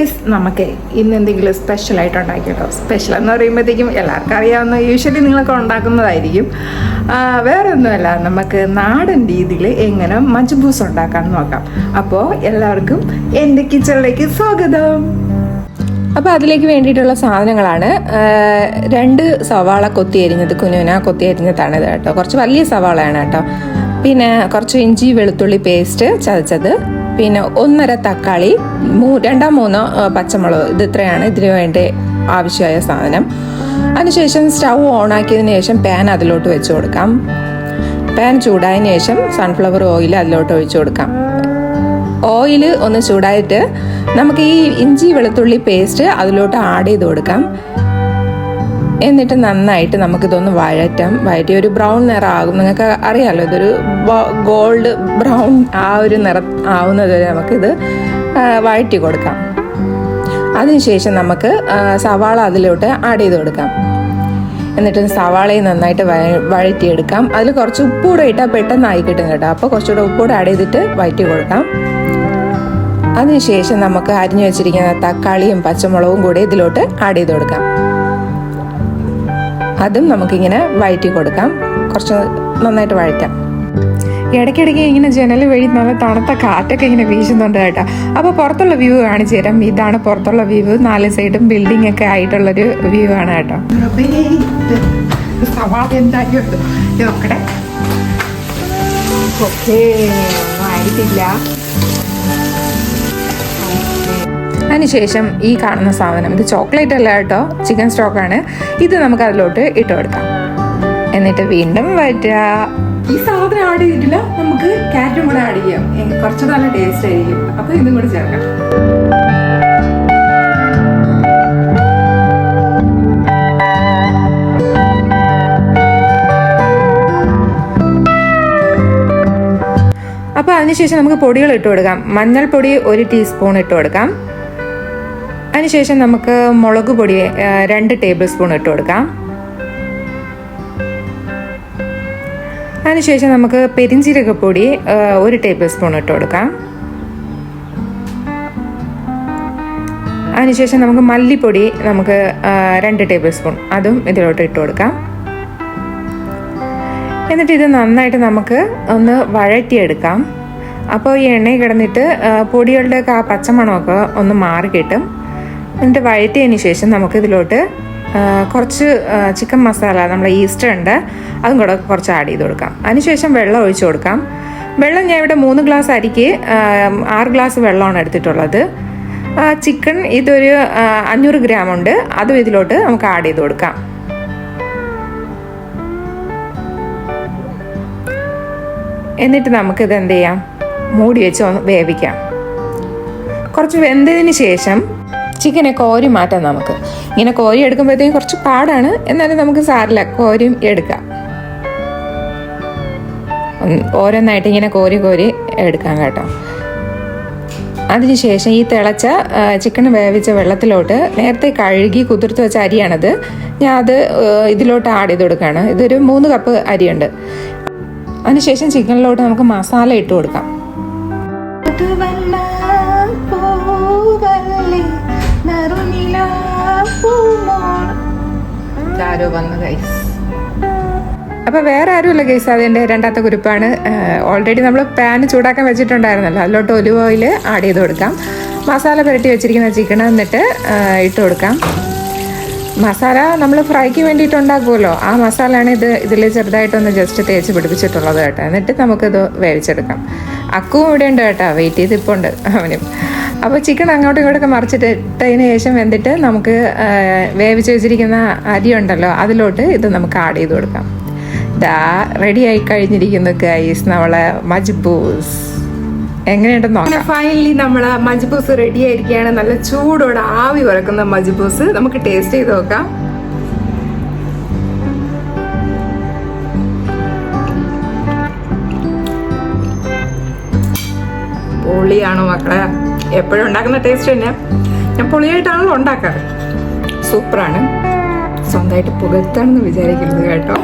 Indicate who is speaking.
Speaker 1: Guys നമുക്ക് ഇന്ന് എന്തെങ്കിലും സ്പെഷ്യൽ ആയിട്ട് ഉണ്ടാക്കിയിട്ടോ സ്പെഷ്യൽ എന്ന് പറയുമ്പോഴത്തേക്കും എല്ലാവർക്കും അറിയാവുന്ന യൂഷ്വലി നിങ്ങളൊക്കെ ഉണ്ടാക്കുന്നതായിരിക്കും. വേറെ ഒന്നുമല്ല നമുക്ക് നാടൻ രീതിയിൽ എങ്ങനെ മജ്ബൂസ് ഉണ്ടാക്കാൻ നോക്കാം. അപ്പോൾ എല്ലാവർക്കും എന്റെ കിച്ചണിലേക്ക് സ്വാഗതം.
Speaker 2: അപ്പോൾ അതിലേക്ക് വേണ്ടിയിട്ടുള്ള സാധനങ്ങളാണ്. രണ്ട് സവാള കൊത്തി അരിഞ്ഞത് കുനുന കൊത്തി അരിഞ്ഞതാണ് ഇത് കേട്ടോ. കുറച്ച് വലിയ സവാളയാണ് കേട്ടോ. പിന്നെ കുറച്ച് ഇഞ്ചി വെളുത്തുള്ളി പേസ്റ്റ് ചതച്ചത്. പിന്നെ ഒന്നര തക്കാളി മൂ രണ്ടോ മൂന്നോ പച്ചമുളക്. ഇത് ഇത്രയാണ് ഇതിന് വേണ്ടി ആവശ്യമായ സാധനം. അതിനുശേഷം സ്റ്റൗ ഓൺ ആക്കിയതിന് ശേഷം പാൻ അതിലോട്ട് വെച്ച് കൊടുക്കാം. പാൻ ചൂടായതിനു ശേഷം സൺഫ്ലവർ ഓയിൽ അതിലോട്ട് ഒഴിച്ചു കൊടുക്കാം. ഓയിൽ ഒന്ന് ചൂടായിട്ട് നമുക്ക് ഈ ഇഞ്ചി വെളുത്തുള്ളി പേസ്റ്റ് അതിലോട്ട് ആഡ് ചെയ്ത് കൊടുക്കാം. എന്നിട്ട് നന്നായിട്ട് നമുക്കിതൊന്ന് വഴറ്റാം. വഴറ്റി ഒരു ബ്രൗൺ നിറമാകും നിങ്ങൾക്ക് അറിയാമല്ലോ ഇതൊരു ഗോൾഡ് ബ്രൗൺ ആ ഒരു നിറം ആവുന്നത് വരെ നമുക്കിത് വഴറ്റി കൊടുക്കാം. അതിനുശേഷം നമുക്ക് സവാള അതിലോട്ട് ആഡ് ചെയ്ത് കൊടുക്കാം. എന്നിട്ട് സവാളയും നന്നായിട്ട് വഴറ്റി വഴറ്റിയെടുക്കാം. അതിൽ കുറച്ച് ഉപ്പൂടെ ഇട്ടാൽ പെട്ടെന്ന് ആയി കിട്ടും കേട്ടോ. അപ്പോൾ കുറച്ചുകൂടെ ഉപ്പൂടെ ആഡ് ചെയ്തിട്ട് വഴറ്റി കൊടുക്കാം. അതിനുശേഷം നമുക്ക് അരിഞ്ഞു വെച്ചിരിക്കുന്ന തക്കാളിയും പച്ചമുളകും കൂടി ഇതിലോട്ട് ആഡ് ചെയ്ത് കൊടുക്കാം. അതും നമുക്കിങ്ങനെ വഴറ്റി കൊടുക്കാം. കുറച്ച് നന്നായിട്ട് വഴറ്റാം.
Speaker 1: ഇടയ്ക്കിടയ്ക്ക് ഇങ്ങനെ ജനൽ വഴി നല്ല തണുത്ത കാറ്റൊക്കെ ഇങ്ങനെ വീശുന്നുണ്ട് കേട്ടോ. അപ്പോൾ പുറത്തുള്ള വ്യൂ കാണിച്ചു തരാം. ഇതാണ് പുറത്തുള്ള വ്യൂ. നാല് സൈഡും ബിൽഡിംഗ് ഒക്കെ ആയിട്ടുള്ളൊരു വ്യൂ ആണ് കേട്ടോ. സവാള എന്തായാലും നോക്കട്ടെ ഓക്കേ ആയിട്ടില്ല
Speaker 2: അതിനുശേഷം ഈ കാണുന്ന സാധനം ഇത് ചോക്ലേറ്റ് അല്ല കേട്ടോ ചിക്കൻ സ്റ്റോക്കാണ് ഇത് നമുക്ക് അതിലോട്ട് ഇട്ട് കൊടുക്കാം. എന്നിട്ട് വീണ്ടും വറ്റുക
Speaker 1: ഈ സാധനം ആഡ് ചെയ്തിട്ടില്ല നമുക്ക് കാറ്റും കൂടെ ആഡ് ചെയ്യാം. കുറച്ച് നല്ല ടേസ്റ്റ് ആയിരിക്കും. അപ്പൊ ഇതും കൂടെ ചേർക്കാം.
Speaker 2: അപ്പോൾ അതിനുശേഷം നമുക്ക് പൊടികൾ ഇട്ട് കൊടുക്കാം. മഞ്ഞൾപ്പൊടി ഒരു ടീസ്പൂൺ ഇട്ട് കൊടുക്കാം. അതിനുശേഷം നമുക്ക് മുളക് പൊടി രണ്ട് ടേബിൾ സ്പൂൺ ഇട്ട് കൊടുക്കാം. അതിനുശേഷം നമുക്ക് പെരിഞ്ചീരകപ്പൊടി ഒരു ടേബിൾ സ്പൂൺ ഇട്ട് കൊടുക്കാം. അതിനുശേഷം നമുക്ക് മല്ലിപ്പൊടി നമുക്ക് രണ്ട് ടേബിൾ സ്പൂൺ അതും ഇതിലോട്ട് ഇട്ട് കൊടുക്കാം. എന്നിട്ട് ഇത് നന്നായിട്ട് നമുക്ക് ഒന്ന് വഴറ്റിയെടുക്കാം. അപ്പോൾ ഈ എണ്ണയിൽ കിടന്നിട്ട് പൊടികളുടെയൊക്കെ ആ പച്ചമണമൊക്കെ ഒന്ന് മാറി കിട്ടും എന്നിട്ട് വഴറ്റിയതിന് ശേഷം നമുക്ക് ഇതിലോട്ട് കുറച്ച് ചിക്കൻ മസാല നമ്മൾ ഈസ്റ്റർ ഉണ്ട് അതും കൂടെ കുറച്ച് ആഡ് ചെയ്ത് കൊടുക്കാം. അതിനുശേഷം വെള്ളം ഒഴിച്ചു കൊടുക്കാം. വെള്ളം ഞാൻ ഇവിടെ മൂന്ന് ഗ്ലാസ് അരിക്ക് ആറ് ഗ്ലാസ് വെള്ളമാണ് എടുത്തിട്ടുള്ളത്. ചിക്കൻ ഇതൊരു അഞ്ഞൂറ് ഗ്രാം ഉണ്ട് അതും ഇതിലോട്ട് നമുക്ക് ആഡ് ചെയ്ത് കൊടുക്കാം. എന്നിട്ട് നമുക്കിത് എന്ത് ചെയ്യാം? മൂടി വെച്ച് വേവിക്കാം. കുറച്ച് വെന്തതിന് ശേഷം ചിക്കനെ കോരി മാറ്റാം നമുക്ക്. ഇങ്ങനെ കോരി എടുക്കുമ്പോഴത്തേക്കും കുറച്ച് പാടാണ്. എന്നാലും നമുക്ക് സാരില്ല കോരിയും എടുക്കാം. ഓരോന്നായിട്ട് ഇങ്ങനെ കോരി കോരി എടുക്കാം കേട്ടോ. അതിനുശേഷം ഈ തിളച്ച ചിക്കൻ വേവിച്ച വെള്ളത്തിലോട്ട് നേരത്തെ കഴുകി കുതിർത്ത് വെച്ച അരിയാണത്. ഞാൻ അത് ഇതിലോട്ട് ആഡ് ചെയ്ത് കൊടുക്കുകയാണ്. ഇതൊരു മൂന്ന് കപ്പ് അരിയുണ്ട്. അതിനുശേഷം ചിക്കനിലോട്ട് നമുക്ക് മസാല ഇട്ട് കൊടുക്കാം.
Speaker 1: ഗൈസ്
Speaker 2: അപ്പോൾ വേറെ ആരുമില്ല ഗൈസ് അതിന്റെ രണ്ടാമത്തെ കുരുപ്പാണ് ഓൾറെഡി നമ്മൾ പാൻ ചൂടാക്കാൻ വെച്ചിട്ടുണ്ടായിരുന്നല്ലോ. അതിലോട്ട് ഒലിവ് ഓയിൽ ആഡ് ചെയ്ത് കൊടുക്കാം. മസാല പുരട്ടി വെച്ചിരിക്കുന്ന ചിക്കൻ എന്നിട്ട് ഇട്ട് കൊടുക്കാം. മസാല നമ്മൾ ഫ്രൈക്ക് വേണ്ടിയിട്ട് ഉണ്ടാക്കുമല്ലോ ആ മസാലയാണ് ഇത് ഇതിൽ ചെറുതായിട്ടൊന്ന് ജസ്റ്റ് തേച്ച് പിടിപ്പിച്ചിട്ടുള്ളത് കേട്ടോ. എന്നിട്ട് നമുക്കിത് വേവിച്ചെടുക്കാം. അക്കുവും ഇവിടെ ഉണ്ട് കേട്ടോ. വെയിറ്റ് ചെയ്ത് ഇപ്പോൾ ഉണ്ട് അവനും. അപ്പോൾ ചിക്കൻ അങ്ങോട്ടും ഇങ്ങോട്ടൊക്കെ മറിച്ചിട്ട് ഇട്ടതിന് ശേഷം വെന്തിട്ട് നമുക്ക് വേവിച്ച് വെച്ചിരിക്കുന്ന അരി ഉണ്ടല്ലോ അതിലോട്ട് ഇത് നമുക്ക് ആഡ് ചെയ്ത് കൊടുക്കാം. ദാ റെഡി ആയി കഴിഞ്ഞിരിക്കുന്നു ഗൈസ് നമ്മളെ മജ്ബൂസ്. എങ്ങനെയുണ്ടെന്ന് നോക്കാം.
Speaker 1: ഫൈനലി നമ്മൾ മജ്ബൂസ് റെഡി ആയിരിക്കുകയാണ്. നല്ല ചൂടോടെ ആവി പറക്കുന്ന മജ്ബൂസ്. നമുക്ക് ടേസ്റ്റ് ചെയ്ത് നോക്കാം. പൊളിയാണോ മക്കളെ? എപ്പോഴും ഉണ്ടാക്കുന്ന ടേസ്റ്റ് തന്നെ. ഞാൻ പൊളിയായിട്ടാണല്ലോ ഉണ്ടാക്കാറ്. സൂപ്പറാണ് സ്വന്തമായിട്ട് പുകഴ്ത്താണെന്ന് വിചാരിക്കുന്നത് കേട്ടോ.